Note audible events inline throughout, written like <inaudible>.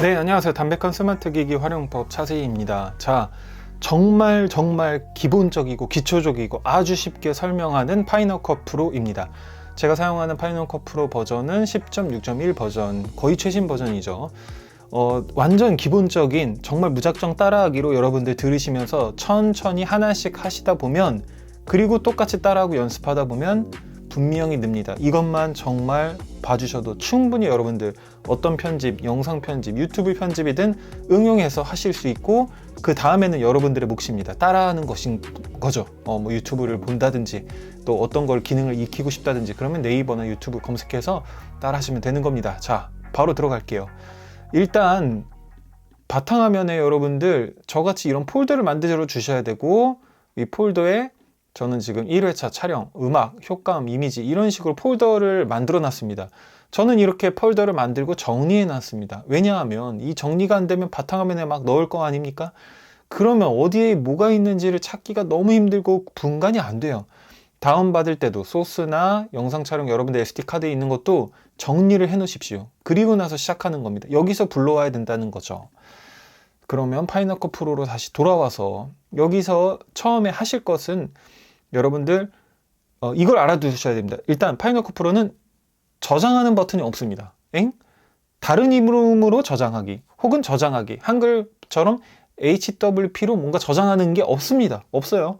네, 안녕하세요. 담백한 스마트 기기 활용법 차세희입니다. 자, 정말 정말 기본적이고 기초적이고 아주 쉽게 설명하는 파이너컷 프로입니다. 제가 사용하는 파이너컷 프로 버전은 10.6.1 버전, 거의 최신 버전이죠. 어, 완전 기본적인 정말 무작정 따라하기로 여러분들 들으시면서 천천히 하나씩 하시다 보면 그리고 똑같이 따라하고 연습하다 보면 분명히 늡니다. 이것만 정말 봐주셔도 충분히 여러분들 어떤 편집, 영상 편집, 유튜브 편집이든 응용해서 하실 수 있고 그 다음에는 여러분들의 몫입니다. 따라하는 것인 거죠. 어, 뭐 유튜브를 본다든지 또 어떤 걸 기능을 익히고 싶다든지 그러면 네이버나 유튜브 검색해서 따라하시면 되는 겁니다. 자, 바로 들어갈게요. 일단 바탕화면에 여러분들 저같이 이런 폴더를 만들어 주셔야 되고 이 폴더에 저는 지금 1회차 촬영, 음악, 효과음, 이미지 이런 식으로 폴더를 만들어 놨습니다. 저는 이렇게 폴더를 만들고 정리해 놨습니다. 왜냐하면 이 정리가 안 되면 바탕화면에 막 넣을 거 아닙니까? 그러면 어디에 뭐가 있는지를 찾기가 너무 힘들고 분간이 안 돼요. 다운받을 때도 소스나 영상 촬영 여러분들 SD카드에 있는 것도 정리를 해 놓으십시오. 그리고 나서 시작하는 겁니다. 여기서 불러와야 된다는 거죠. 그러면 파이너컷 프로로 다시 돌아와서 여기서 처음에 하실 것은 여러분들 어, 이걸 알아두셔야 됩니다. 일단 파이너컷 프로는 저장하는 버튼이 없습니다. 엥? 다른 이름으로 저장하기 혹은 저장하기 한글처럼 HWP로 뭔가 저장하는 게 없습니다. 없어요.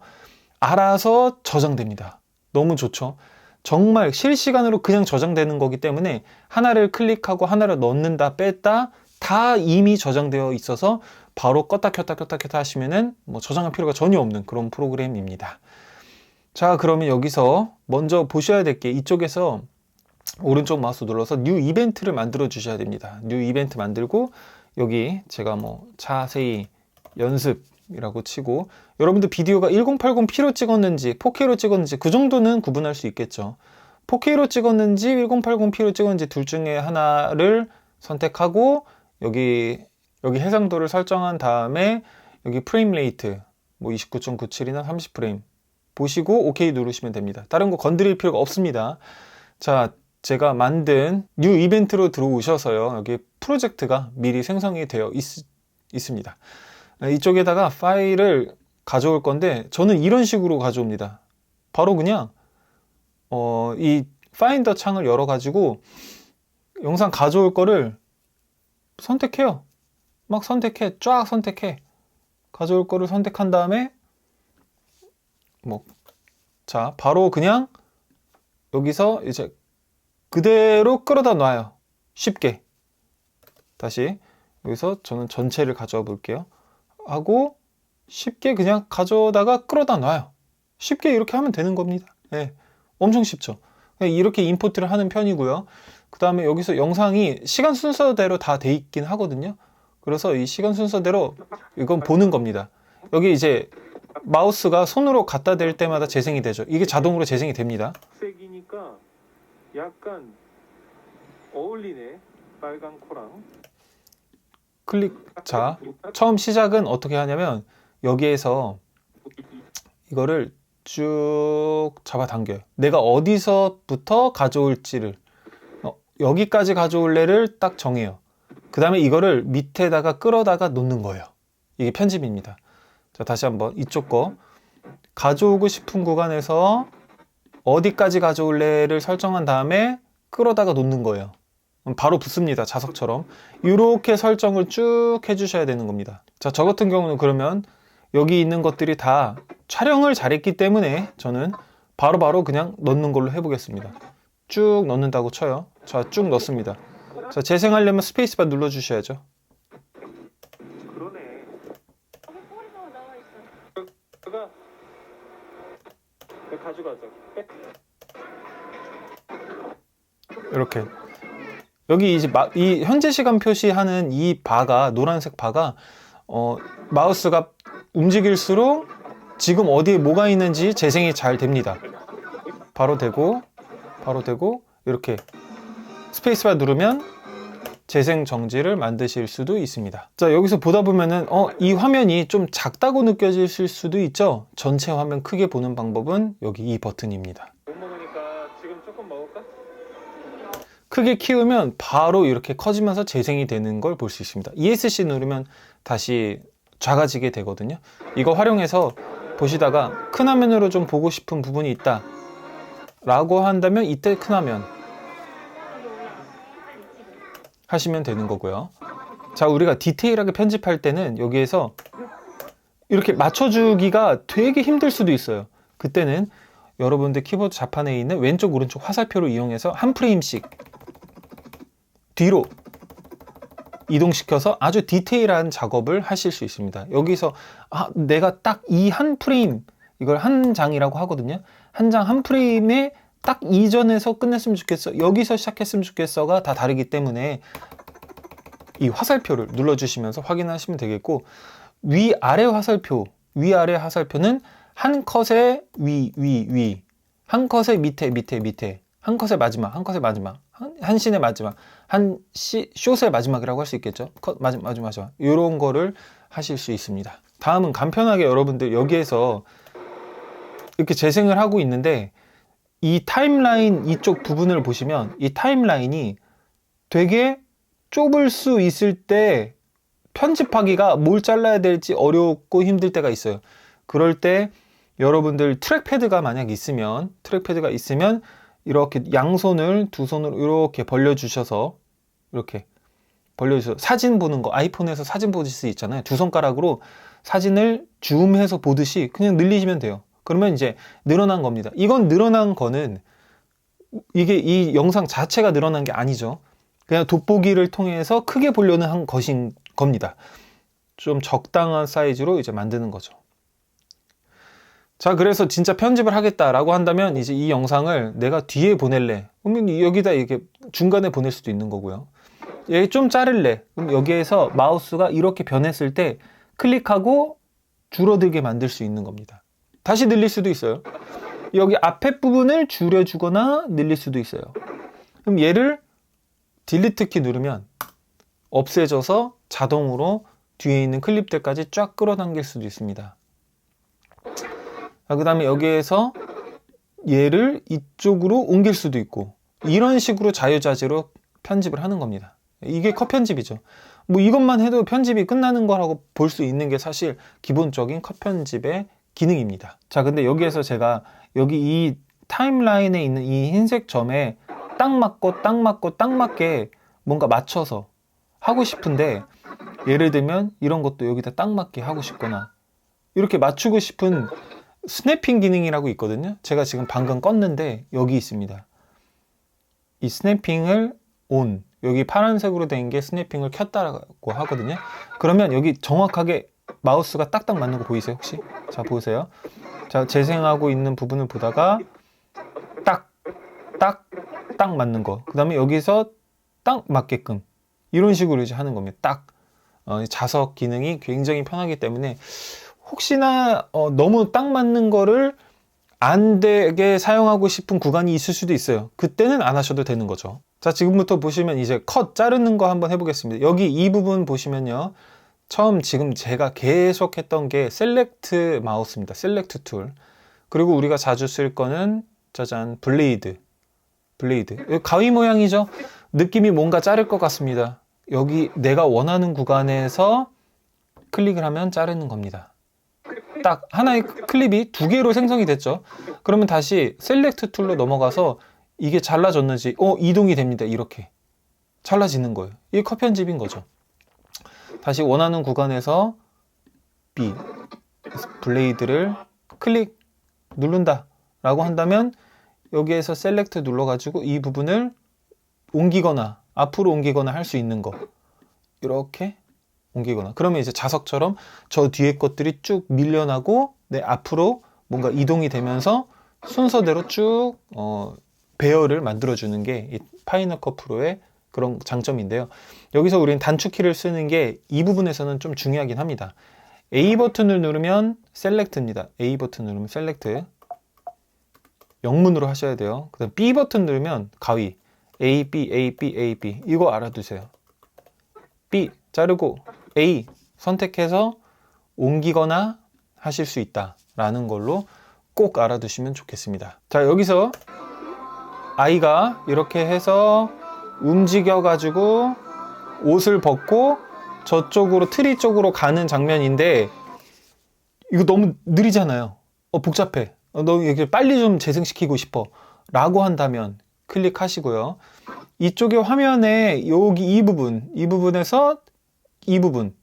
알아서 저장됩니다. 너무 좋죠. 정말 실시간으로 그냥 저장되는 거기 때문에 하나를 클릭하고 하나를 넣는다 뺐다 다 이미 저장되어 있어서 바로 껐다 켰다 켰다 켰다 하시면은 뭐 저장할 필요가 전혀 없는 그런 프로그램입니다. 자 그러면 여기서 먼저 보셔야 될 게 이쪽에서 오른쪽 마우스 눌러서 뉴 이벤트를 만들어 주셔야 됩니다. 뉴 이벤트 만들고 여기 제가 뭐 자세히 연습이라고 치고 여러분들 비디오가 1080p로 찍었는지 4K로 찍었는지 그 정도는 구분할 수 있겠죠. 4K로 찍었는지 1080p로 찍었는지 둘 중에 하나를 선택하고 여기 여기 해상도를 설정한 다음에 여기 프레임 레이트 뭐 29.97이나 30프레임 보시고 OK 누르시면 됩니다. 다른 거 건드릴 필요가 없습니다. 자, 제가 만든 뉴 이벤트로 들어오셔서요. 여기 프로젝트가 미리 생성이 되어 있, 있습니다. 이쪽에다가 파일을 가져올 건데 저는 이런 식으로 가져옵니다. 바로 그냥 어, 이 파인더 창을 열어 가지고 영상 가져올 거를 선택해요. 막 선택해. 쫙 선택해. 가져올 거를 선택한 다음에 뭐 자, 바로 그냥 여기서 이제 그대로 끌어다 놔요. 쉽게. 다시 여기서 저는 전체를 가져와 볼게요. 하고 쉽게 그냥 가져다가 끌어다 놔요. 쉽게 이렇게 하면 되는 겁니다. 예. 엄청 쉽죠. 이렇게 임포트를 하는 편이고요. 그 다음에 여기서 영상이 시간 순서대로 다 돼 있긴 하거든요. 그래서 이 시간 순서대로 이건 보는 겁니다. 여기 이제 마우스가 손으로 갖다 댈 때마다 재생이 되죠. 이게 자동으로 재생이 됩니다. 색이니까 약간 어울리네 빨간 코랑 클릭. 자, 처음 시작은 어떻게 하냐면 여기에서 이거를 쭉 잡아당겨요. 내가 어디서부터 가져올지를 어, 여기까지 가져올래를 딱 정해요. 그 다음에 이거를 밑에다가 끌어다가 놓는 거예요. 이게 편집입니다. 자, 다시 한번 이쪽 거 가져오고 싶은 구간에서 어디까지 가져올래를 설정한 다음에 끌어다가 놓는 거예요. 바로 붙습니다. 자석처럼. 이렇게 설정을 쭉 해주셔야 되는 겁니다. 자, 저 같은 경우는 그러면 여기 있는 것들이 다 촬영을 잘했기 때문에 저는 바로바로 바로 그냥 넣는 걸로 해보겠습니다. 쭉 넣는다고 쳐요. 자, 쭉 넣습니다. 자, 재생하려면 스페이스바 눌러주셔야죠. 그러네 제가 내 가 가져가자 이렇게. 여기 이제 마, 이 현재 시간 표시하는 이 바가 노란색 바가 어, 마우스가 움직일수록 지금 어디에 뭐가 있는지 재생이 잘 됩니다. 바로 되고 바로 되고 이렇게 스페이스바 누르면 재생 정지를 만드실 수도 있습니다. 자, 여기서 보다 보면은 어, 이 화면이 좀 작다고 느껴질 수도 있죠. 전체 화면 크게 보는 방법은 여기 이 버튼입니다. 못 먹으니까 지금 조금 먹을까? 크게 키우면 바로 이렇게 커지면서 재생이 되는 걸 볼 수 있습니다. ESC 누르면 다시 작아지게 되거든요. 이거 활용해서 보시다가 큰 화면으로 좀 보고 싶은 부분이 있다. 라고 한다면 이때 큰 화면 하시면 되는 거고요. 자, 우리가 디테일하게 편집할 때는 여기에서 이렇게 맞춰주기가 되게 힘들 수도 있어요. 그때는 여러분들 키보드 자판에 있는 왼쪽 오른쪽 화살표를 이용해서 한 프레임씩 뒤로 이동시켜서 아주 디테일한 작업을 하실 수 있습니다. 여기서 아, 내가 딱 이 한 프레임 이걸 한 장이라고 하거든요. 한 장한 프레임에 딱 이전에서 끝냈으면 좋겠어. 여기서 시작했으면 좋겠어가 다 다르기 때문에 이 화살표를 눌러주시면서 확인하시면 되겠고 위 아래 화살표 위 아래 화살표는 한 컷의 위 위 위 한 컷의 밑에 밑에 밑에 한 컷의 마지막 한 컷의 마지막 한, 한 씬의 마지막 한 시, 숏의 마지막이라고 할 수 있겠죠? 컷 마지막 마지막 이런 거를 하실 수 있습니다. 다음은 간편하게 여러분들 여기에서 이렇게 재생을 하고 있는데 이 타임라인 이쪽 부분을 보시면 이 타임라인이 되게 좁을 수 있을 때 편집하기가 뭘 잘라야 될지 어렵고 힘들 때가 있어요. 그럴 때 여러분들 트랙패드가 만약 있으면 트랙패드가 있으면 이렇게 양손을 두 손으로 이렇게 벌려 주셔서 이렇게 벌려 주셔서 사진 보는 거 아이폰에서 사진 보실 수 있잖아요. 두 손가락으로 사진을 줌해서 보듯이 그냥 늘리시면 돼요. 그러면 이제 늘어난 겁니다. 이건 늘어난 거는 이게 이 영상 자체가 늘어난 게 아니죠. 그냥 돋보기를 통해서 크게 보려는 한 것인 겁니다. 좀 적당한 사이즈로 이제 만드는 거죠. 자, 그래서 진짜 편집을 하겠다라고 한다면 이제 이 영상을 내가 뒤에 보낼래. 그러면 여기다 이렇게 중간에 보낼 수도 있는 거고요. 얘좀 자를래. 그럼 여기에서 마우스가 이렇게 변했을 때 클릭하고 줄어들게 만들 수 있는 겁니다. 다시 늘릴 수도 있어요. 여기 앞에 부분을 줄여주거나 늘릴 수도 있어요. 그럼 얘를 딜리트 키 누르면 없애져서 자동으로 뒤에 있는 클립들까지 쫙 끌어당길 수도 있습니다. 그 다음에 여기에서 얘를 이쪽으로 옮길 수도 있고 이런 식으로 자유자재로 편집을 하는 겁니다. 이게 컷 편집이죠. 뭐 이것만 해도 편집이 끝나는 거라고 볼 수 있는 게 사실 기본적인 컷 편집의 기능입니다. 자, 근데 여기에서 제가 여기 이 타임라인에 있는 이 흰색 점에 딱 맞고 딱 맞고 딱 맞게 뭔가 맞춰서 하고 싶은데 예를 들면 이런 것도 여기다 딱 맞게 하고 싶거나 이렇게 맞추고 싶은 스냅핑 기능이라고 있거든요. 제가 지금 방금 껐는데 여기 있습니다. 이 스냅핑을 온 여기 파란색으로 된 게 스냅핑을 켰다고 하거든요. 그러면 여기 정확하게 마우스가 딱딱 맞는 거 보이세요 혹시? 자 보세요. 자 재생하고 있는 부분을 보다가 딱 딱, 딱 맞는 거. 그 다음에 여기서 딱 맞게끔. 이런 식으로 이제 하는 겁니다. 딱. 어, 자석 기능이 굉장히 편하기 때문에 혹시나 어, 너무 딱 맞는 거를 안 되게 사용하고 싶은 구간이 있을 수도 있어요. 그때는 안 하셔도 되는 거죠. 자, 지금부터 보시면 이제 컷 자르는 거 한번 해보겠습니다. 여기 이 부분 보시면요. 처음 지금 제가 계속 했던 게 셀렉트 마우스입니다. 셀렉트 툴. 그리고 우리가 자주 쓸 거는 짜잔 블레이드. 블레이드. 가위 모양이죠? 느낌이 뭔가 자를 것 같습니다. 여기 내가 원하는 구간에서 클릭을 하면 자르는 겁니다. 딱 하나의 클립이 두 개로 생성이 됐죠. 그러면 다시 셀렉트 툴로 넘어가서 이게 잘라졌는지 어 이동이 됩니다. 이렇게 잘라지는 거예요. 이게 컷 편집인 거죠. 다시 원하는 구간에서 B 블레이드를 클릭 누른다 라고 한다면 여기에서 셀렉트 눌러 가지고 이 부분을 옮기거나 앞으로 옮기거나 할 수 있는 거. 이렇게 옮기거나. 그러면 이제 자석처럼 저 뒤에 것들이 쭉 밀려나고 내 앞으로 뭔가 이동이 되면서 순서대로 쭉 어, 배열을 만들어주는 게 이 파이너컷 프로의 그런 장점인데요. 여기서 우리는 단축키를 쓰는 게 이 부분에서는 좀 중요하긴 합니다. A 버튼을 누르면 셀렉트입니다. A 버튼 누르면 셀렉트. 영문으로 하셔야 돼요. 그 다음 B 버튼 누르면 가위. A, B, A, B, A, B. 이거 알아두세요. B 자르고 A 선택해서 옮기거나 하실 수 있다라는 걸로 꼭 알아두시면 좋겠습니다. 자, 여기서 아이가 이렇게 해서 움직여가지고 옷을 벗고 저쪽으로 트리 쪽으로 가는 장면인데 이거 너무 느리잖아요. 어, 복잡해. 어, 너 이게 빨리 좀 재생시키고 싶어. 라고 한다면 클릭하시고요. 이쪽에 화면에 여기 이 부분, 이 부분에서 이 부분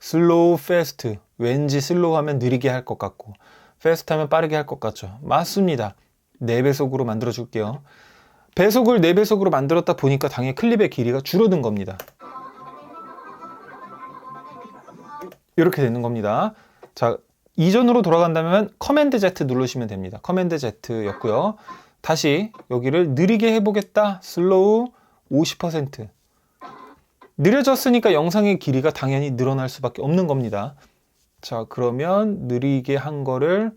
슬로우 패스트 왠지 슬로우 하면 느리게 할 것 같고 패스트 하면 빠르게 할 것 같죠 맞습니다 4배속으로 만들어 줄게요 배속을 4배속으로 만들었다 보니까 당연히 클립의 길이가 줄어든 겁니다. 이렇게 되는 겁니다. 자 이전으로 돌아간다면 커맨드 Z 누르시면 됩니다. 커맨드 Z였고요. 다시 여기를 느리게 해보겠다. 슬로우 50% 느려졌으니까 영상의 길이가 당연히 늘어날 수밖에 없는 겁니다. 자, 그러면 느리게 한 거를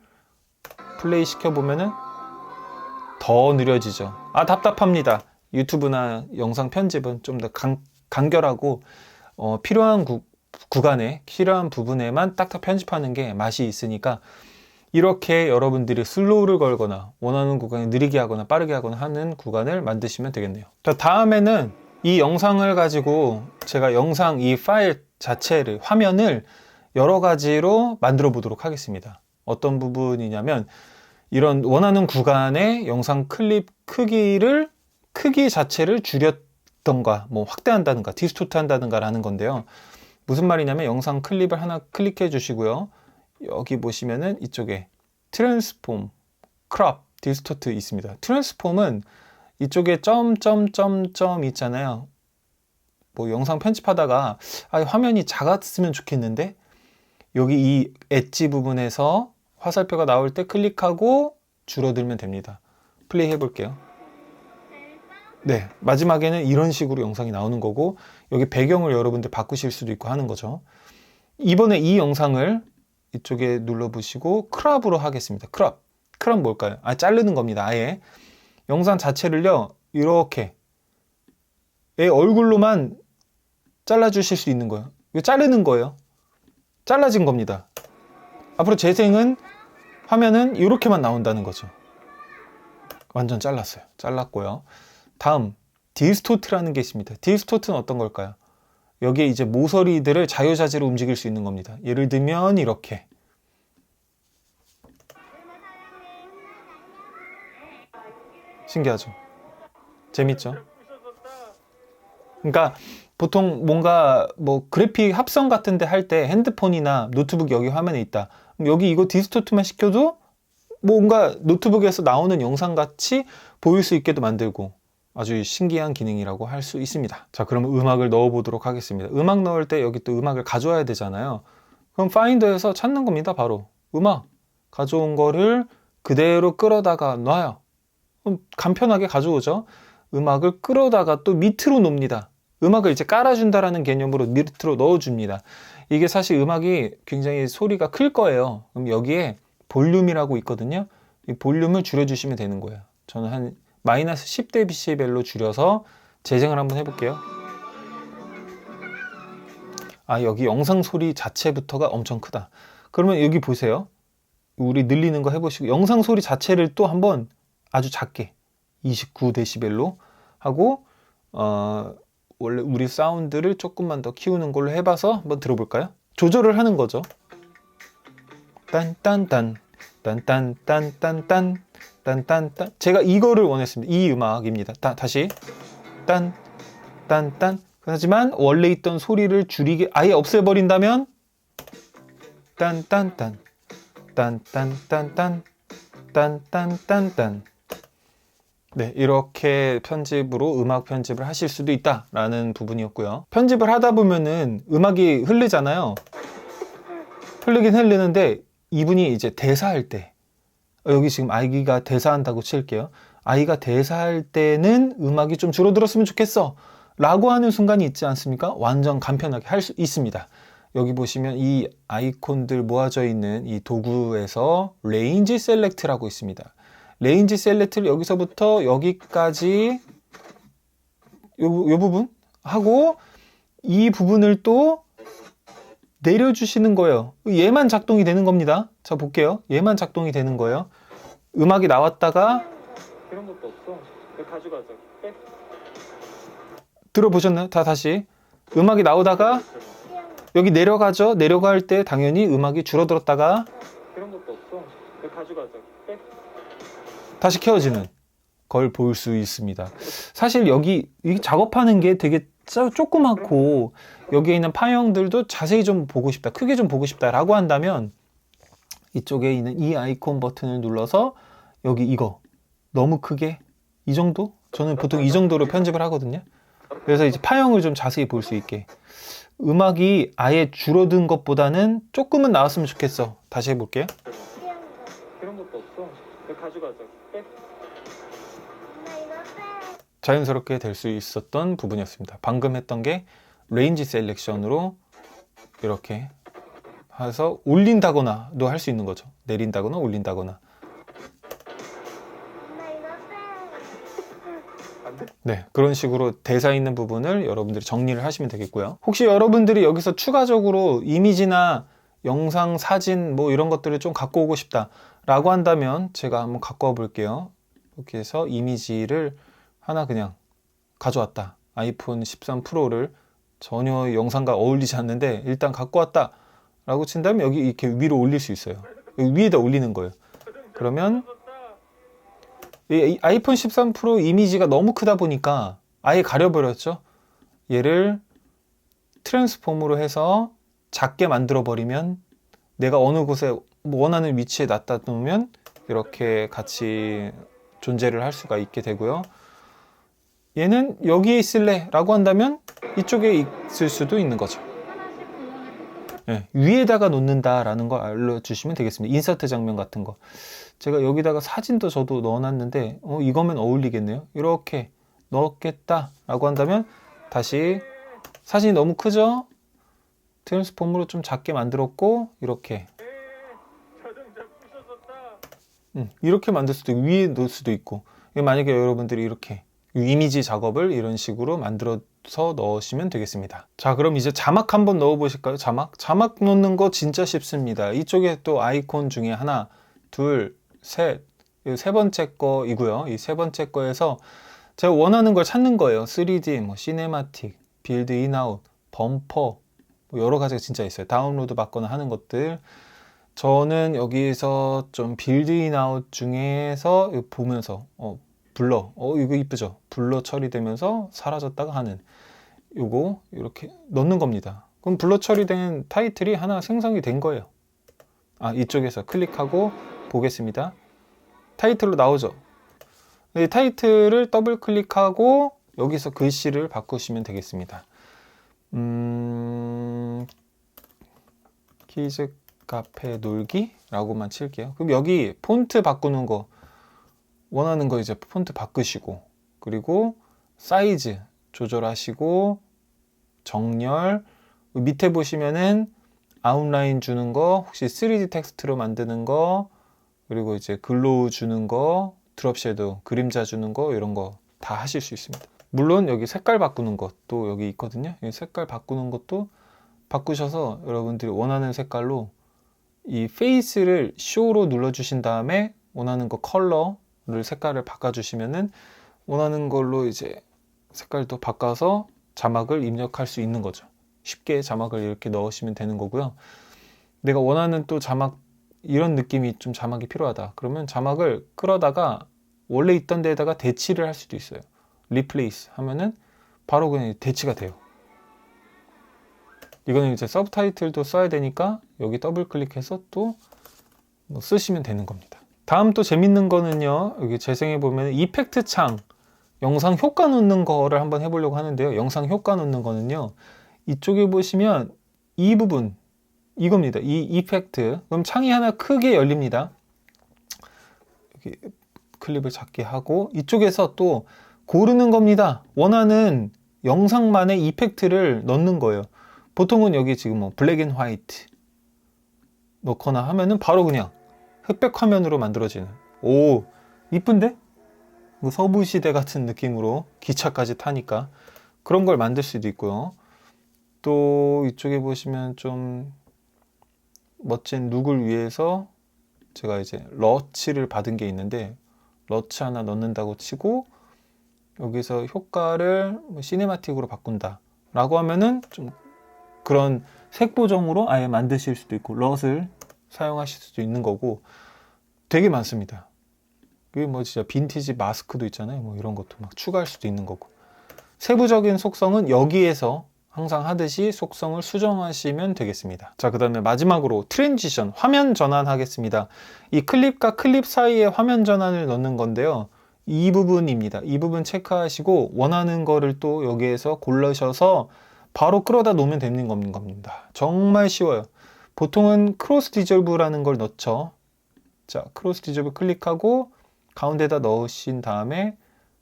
플레이 시켜보면은 더 느려지죠. 아, 답답합니다. 유튜브나 영상 편집은 좀 더 간결하고 어, 필요한 구, 구간에, 필요한 부분에만 딱딱 편집하는 게 맛이 있으니까 이렇게 여러분들이 슬로우를 걸거나 원하는 구간에 느리게 하거나 빠르게 하거나 하는 구간을 만드시면 되겠네요. 자, 다음에는 이 영상을 가지고 제가 영상 이 파일 자체를 화면을 여러 가지로 만들어 보도록 하겠습니다. 어떤 부분이냐면 이런 원하는 구간의 영상 클립 크기를 크기 자체를 줄였던가 뭐 확대한다든가 디스토트 한다든가 라는 건데요. 무슨 말이냐면 영상 클립을 하나 클릭해 주시고요. 여기 보시면은 이쪽에 트랜스폼, 크롭, 디스토트 있습니다. 트랜스폼은 이쪽에 점점점점 있잖아요. 뭐 영상 편집하다가 아, 화면이 작았으면 좋겠는데 여기 이 엣지 부분에서 화살표가 나올 때 클릭하고 줄어들면 됩니다. 플레이 해볼게요. 네, 마지막에는 이런 식으로 영상이 나오는 거고 여기 배경을 여러분들 바꾸실 수도 있고 하는 거죠. 이번에 이 영상을 이쪽에 눌러보시고 크랍으로 하겠습니다. 크랍. 크랍 뭘까요? 아, 자르는 겁니다. 아예. 영상 자체를요, 이렇게 얘 얼굴로만 잘라주실 수 있는 거예요. 이거 자르는 거예요. 잘라진 겁니다. 앞으로 재생은 화면은 이렇게만 나온다는 거죠. 완전 잘랐어요. 잘랐고요. 다음 디스토트라는 게 있습니다. 디스토트는 어떤 걸까요? 여기에 이제 모서리들을 자유자재로 움직일 수 있는 겁니다. 예를 들면 이렇게 신기하죠? 재밌죠? 그러니까 보통 뭔가 뭐 그래픽 합성 같은 데 할 때 핸드폰이나 노트북 여기 화면에 있다. 여기 이거 디스토트만 시켜도 뭔가 노트북에서 나오는 영상 같이 보일 수 있게도 만들고 아주 신기한 기능이라고 할 수 있습니다. 자, 그럼 음악을 넣어 보도록 하겠습니다. 음악 넣을 때 여기 또 음악을 가져와야 되잖아요. 그럼 파인더에서 찾는 겁니다. 바로 음악 가져온 거를 그대로 끌어다가 놔요. 그럼 간편하게 가져오죠. 음악을 끌어다가 또 밑으로 놓습니다. 음악을 이제 깔아준다라는 개념으로 밑으로 넣어줍니다. 이게 사실 음악이 굉장히 소리가 클 거예요. 그럼 여기에 볼륨이라고 있거든요. 이 볼륨을 줄여주시면 되는 거예요. 저는 한 마이너스 10dBC별로 줄여서 재생을 한번 해볼게요. 아, 여기 영상 소리 자체부터가 엄청 크다. 그러면 여기 보세요. 우리 늘리는 거 해보시고, 영상 소리 자체를 또 한번 아주 작게 29dB로 하고, 어, 원래 우리 사운드를 조금만 더 키우는 걸로 해봐서 한번 들어볼까요? 조절을 하는 거죠. 딴딴딴 딴딴딴딴딴 딴딴딴 제가 이거를 원했습니다. 이 음악입니다. 다, 다시 딴 딴딴 하지만 원래 있던 소리를 줄이게 아예 없애버린다면 딴딴딴 딴딴딴딴 딴딴딴딴 네, 이렇게 편집으로 음악 편집을 하실 수도 있다라는 부분이었고요. 편집을 하다 보면은 음악이 흐르잖아요. 흐르긴 흐르는데 이분이 이제 대사할 때 어, 여기 지금 아이가 대사한다고 칠게요. 아이가 대사할 때는 음악이 좀 줄어들었으면 좋겠어. 라고 하는 순간이 있지 않습니까? 완전 간편하게 할 수 있습니다. 여기 보시면 이 아이콘들 모아져 있는 이 도구에서 레인지 셀렉트라고 있습니다. 레인지 셀렉트를 여기서부터 여기까지 요, 요 부분 하고 이 부분을 또 내려주시는 거예요. 얘만 작동이 되는 겁니다. 자, 볼게요. 얘만 작동이 되는 거예요. 음악이 나왔다가. 들어보셨나요? 다 다시 음악이 나오다가 여기 내려가죠. 내려갈 때 당연히 음악이 줄어들었다가 그런 것도 없어. 가져가자. 빼. 다시 켜지는 걸 볼 수 있습니다. 사실 여기 이 작업하는 게 되게 짜- 조그맣고 여기에 있는 파형들도 자세히 좀 보고 싶다, 크게 좀 보고 싶다라고 한다면 이쪽에 있는 이 아이콘 버튼을 눌러서 여기 이거 너무 크게 이 정도? 저는 보통 이 정도로 편집을 하거든요. 그래서 이제 파형을 좀 자세히 볼 수 있게 음악이 아예 줄어든 것보다는 조금은 나왔으면 좋겠어. 다시 해볼게요. 그런 것도 없어. 가져가자. 빼. 자연스럽게 될 수 있었던 부분이었습니다. 방금 했던 게 레인지 셀렉션으로 이렇게 해서 올린다거나도 할 수 있는 거죠. 내린다거나 올린다거나. 네, 그런 식으로 대사 있는 부분을 여러분들이 정리를 하시면 되겠고요. 혹시 여러분들이 여기서 추가적으로 이미지나 영상, 사진 뭐 이런 것들을 좀 갖고 오고 싶다 라고 한다면 제가 한번 갖고 와 볼게요. 이렇게 해서 이미지를 하나 그냥 가져왔다. 아이폰 13 프로를 전혀 영상과 어울리지 않는데 일단 갖고 왔다. 라고 친다면 여기 이렇게 위로 올릴 수 있어요. 위에다 올리는 거예요. 그러면 이- 이 아이폰 13 프로 이미지가 너무 크다 보니까 아예 가려버렸죠. 얘를 트랜스폼으로 해서 작게 만들어 버리면 내가 어느 곳에 원하는 위치에 놨다 놓으면 이렇게 같이 존재를 할 수가 있게 되고요. 얘는 여기에 있을래 라고 한다면 이쪽에 있을 수도 있는 거죠. 예, 위에다가 놓는다라는 걸 알려주시면 되겠습니다. 인서트 장면 같은 거. 제가 여기다가 사진도 저도 넣어놨는데 어, 이거면 어울리겠네요. 이렇게 넣었겠다라고 한다면 다시 사진이 너무 크죠? 트랜스폼으로 좀 작게 만들었고 이렇게 자동차 부셔졌다. 음, 이렇게 만들 수도 있고 위에 놓을 수도 있고. 만약에 여러분들이 이렇게 이미지 작업을 이런 식으로 만들어서 넣으시면 되겠습니다. 자 그럼 이제 자막 한번 넣어 보실까요? 자막? 자막 넣는 거 진짜 쉽습니다. 이쪽에 또 아이콘 중에 하나 둘셋 세 번째 거이고요. 이 세 번째 거에서 제가 원하는 걸 찾는 거예요. 3D 뭐 시네마틱 빌드 인아웃 범퍼 뭐 여러 가지가 진짜 있어요. 다운로드 받거나 하는 것들 저는 여기서 좀 빌드인 아웃 중에서 보면서 어 블러. 어 이거 이쁘죠? 블러 처리되면서 사라졌다가 하는. 요거 이렇게 넣는 겁니다. 그럼 블러 처리된 타이틀이 하나 생성이 된 거예요. 아 이쪽에서 클릭하고 보겠습니다. 타이틀로 나오죠? 이 타이틀을 더블 클릭하고 여기서 글씨를 바꾸시면 되겠습니다. 음 키즈 카페 놀기라고만 칠게요. 그럼 여기 폰트 바꾸는 거 원하는 거 이제 폰트 바꾸시고 그리고 사이즈 조절하시고 정렬 밑에 보시면은 아웃라인 주는 거 혹시 3D 텍스트로 만드는 거 그리고 이제 글로우 주는 거 드롭 섀도우 그림자 주는 거 이런 거 다 하실 수 있습니다. 물론 여기 색깔 바꾸는 것도 여기 있거든요. 이 색깔 바꾸는 것도 바꾸셔서 여러분들이 원하는 색깔로 이 페이스를 쇼로 눌러주신 다음에 원하는 거 컬러를 색깔을 바꿔주시면은 원하는 걸로 이제 색깔도 바꿔서 자막을 입력할 수 있는 거죠. 쉽게 자막을 이렇게 넣으시면 되는 거고요. 내가 원하는 또 자막 이런 느낌이 좀 자막이 필요하다. 그러면 자막을 끌어다가 원래 있던 데에다가 대치를 할 수도 있어요. 리플레이스 하면은 바로 그냥 대치가 돼요. 이거는 이제 서브타이틀도 써야 되니까 여기 더블 클릭해서 또 뭐 쓰시면 되는 겁니다. 다음 또 재밌는 거는요. 여기 재생해 보면 이펙트 창 영상 효과 넣는 거를 한번 해보려고 하는데요. 영상 효과 넣는 거는요. 이쪽에 보시면 이 부분 이겁니다. 이 이펙트 그럼 창이 하나 크게 열립니다. 여기 클립을 작게 하고 이쪽에서 또 고르는 겁니다. 원하는 영상만의 이펙트를 넣는 거예요. 보통은 여기 지금 뭐 블랙 앤 화이트 넣거나 하면은 바로 그냥 흑백 화면으로 만들어지는 오 이쁜데? 뭐 서부시대 같은 느낌으로 기차까지 타니까 그런 걸 만들 수도 있고요. 또 이쪽에 보시면 좀 멋진 룩을 위해서 제가 이제 러치를 받은 게 있는데 러치 하나 넣는다고 치고 여기서 효과를 뭐 시네마틱으로 바꾼다 라고 하면은 좀 그런 색 보정으로 아예 만드실 수도 있고 럿을 사용하실 수도 있는 거고 되게 많습니다. 그게 뭐 진짜 빈티지 마스크도 있잖아요. 뭐 이런 것도 막 추가할 수도 있는 거고. 세부적인 속성은 여기에서 항상 하듯이 속성을 수정하시면 되겠습니다. 자, 그 다음에 마지막으로 트랜지션, 화면 전환 하겠습니다. 이 클립과 클립 사이에 화면 전환을 넣는 건데요. 이 부분입니다. 이 부분 체크하시고 원하는 거를 또 여기에서 고르셔서 바로 끌어다 놓으면 되는 겁니다. 정말 쉬워요. 보통은 크로스 디졸브라는 걸 넣죠. 자, 크로스 디졸브 클릭하고 가운데다 넣으신 다음에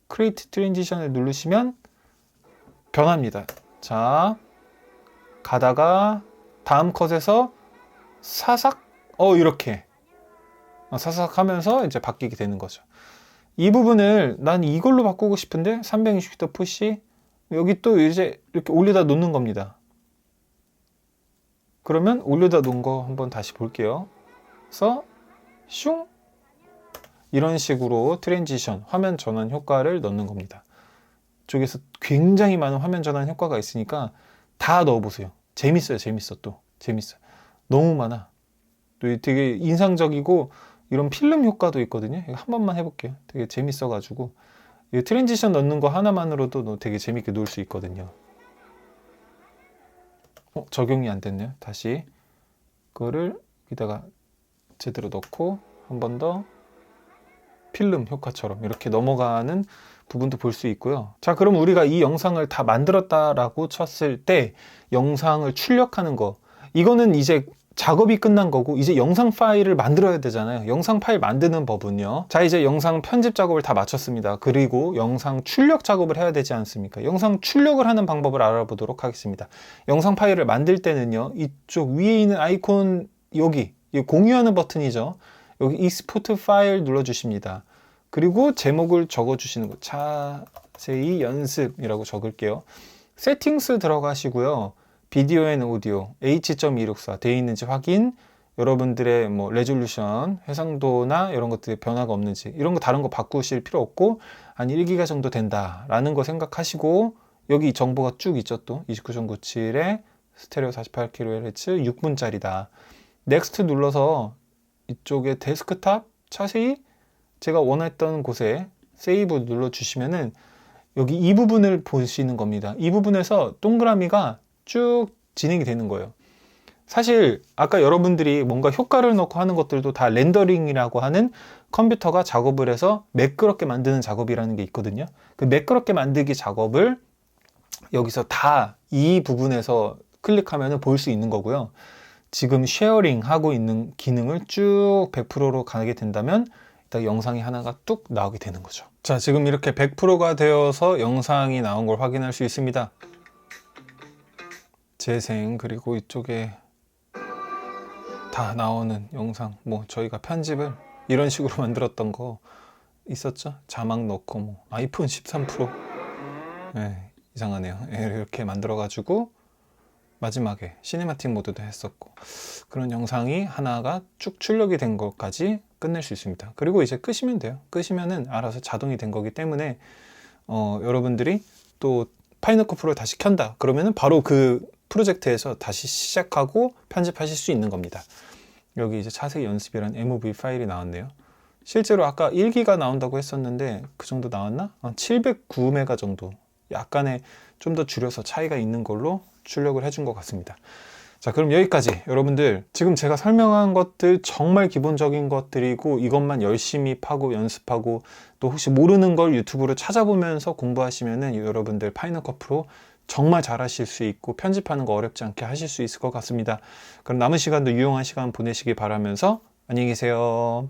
크리에이트 트랜지션을 누르시면 변합니다. 자, 가다가 다음 컷에서 사삭 어 이렇게 어, 사삭 하면서 이제 바뀌게 되는 거죠. 이 부분을 난 이걸로 바꾸고 싶은데 360도 푸시 여기 또 이제 이렇게 올려다 놓는 겁니다. 그러면 올려다 놓은 거 한번 다시 볼게요. 그래서 슝 이런 식으로 트랜지션 화면 전환 효과를 넣는 겁니다. 쪽에서 굉장히 많은 화면 전환 효과가 있으니까 다 넣어보세요. 재밌어요, 재밌어 또 재밌어요. 너무 많아. 또 되게 인상적이고 이런 필름 효과도 있거든요. 한 번만 해볼게요. 되게 재밌어가지고 이 트랜지션 넣는 거 하나만으로도 되게 재밌게 놀 수 있거든요. 어, 적용이 안 됐네요. 다시 그거를 여기다가 제대로 넣고 한 번 더 필름 효과처럼 이렇게 넘어가는 부분도 볼 수 있고요. 자, 그럼 우리가 이 영상을 다 만들었다라고 쳤을 때 영상을 출력하는 거 이거는 이제 작업이 끝난 거고 이제 영상 파일을 만들어야 되잖아요. 영상 파일 만드는 법은요. 자, 이제 영상 편집 작업을 다 마쳤습니다. 그리고 영상 출력 작업을 해야 되지 않습니까? 영상 출력을 하는 방법을 알아보도록 하겠습니다. 영상 파일을 만들 때는요. 이쪽 위에 있는 아이콘 여기 이 공유하는 버튼이죠. 여기 익스포트 파일 눌러 주십니다. 그리고 제목을 적어 주시는 거 자세히 연습이라고 적을게요. 세팅스 들어가시고요. 비디오 앤 오디오 H.264 돼 있는지 확인 여러분들의 뭐 레졸루션 해상도나 이런 것들에 변화가 없는지 이런 거 다른 거 바꾸실 필요 없고 한 1기가 정도 된다라는 거 생각하시고 여기 정보가 쭉 있죠 또. 29.97에 스테레오 48kHz 6분짜리다. 넥스트 눌러서 이쪽에 데스크탑 자세히 제가 원했던 곳에 세이브 눌러 주시면은 여기 이 부분을 보시는 겁니다. 이 부분에서 동그라미가 쭉 진행이 되는 거예요. 사실 아까 여러분들이 뭔가 효과를 넣고 하는 것들도 다 렌더링이라고 하는 컴퓨터가 작업을 해서 매끄럽게 만드는 작업이라는 게 있거든요. 그 매끄럽게 만들기 작업을 여기서 다 이 부분에서 클릭하면 볼 수 있는 거고요. 지금 쉐어링 하고 있는 기능을 쭉 100%로 가게 된다면 일단 영상이 하나가 뚝 나오게 되는 거죠. 자, 지금 이렇게 100%가 되어서 영상이 나온 걸 확인할 수 있습니다. 재생 그리고 이쪽에 다 나오는 영상 뭐 저희가 편집을 이런 식으로 <laughs> 만들었던 거 있었죠? 자막 넣고 뭐 아이폰 13 프로. 네, 이상하네요. 예, 이렇게 만들어 가지고 마지막에 시네마틱 모드도 했었고 그런 영상이 하나가 쭉 출력이 된 것까지 끝낼 수 있습니다. 그리고 이제 끄시면 돼요. 끄시면은 알아서 자동이 된 거기 때문에 어, 여러분들이 또 파이너코 프로를 다시 켠다 그러면은 바로 그 프로젝트에서 다시 시작하고 편집하실 수 있는 겁니다. 여기 이제 자세히 연습이란 MOV 파일이 나왔네요. 실제로 아까 1기가 나온다고 했었는데 그 정도 나왔나? 709메가 정도. 약간의 좀 더 줄여서 차이가 있는 걸로 출력을 해준 것 같습니다. 자, 그럼 여기까지 여러분들 지금 제가 설명한 것들 정말 기본적인 것들이고 이것만 열심히 파고 연습하고 또 혹시 모르는 걸 유튜브로 찾아보면서 공부하시면은 여러분들 파이널 컷 프로 정말 잘하실 수 있고 편집하는 거 어렵지 않게 하실 수 있을 것 같습니다. 그럼 남은 시간도 유용한 시간 보내시기 바라면서 안녕히 계세요.